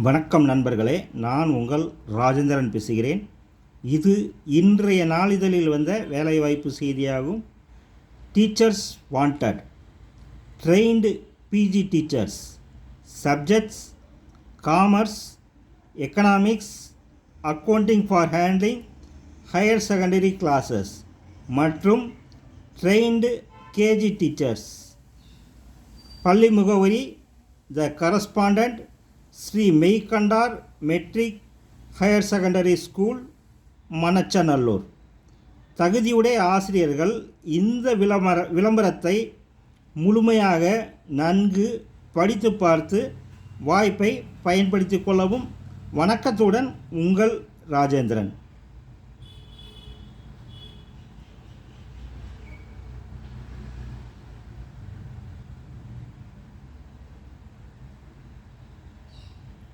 வணக்கம் நண்பர்களே நான் உங்கள் ராஜேந்திரன் பேசுகிறேன். இது இன்றைய நாளிதழில் வந்த வேலைவாய்ப்பு செய்தியாகும். Teachers wanted trained PG teachers subjects commerce economics accounting for handling higher secondary classes மற்றும் ட்ரெயின்டு கேஜி டீச்சர்ஸ் பள்ளி முகவரி the correspondent Sri Meykandar matric higher secondary school Manachanallur. தகுதியுடைய ஆசிரியர்கள் இந்த விளம்பர விளம்பரத்தை முழுமையாக நன்கு படித்து பார்த்து வாய்ப்பை பயன்படுத்தி கொள்ளவும் வணக்கத்துடன் உங்கள் ராஜேந்திரன்.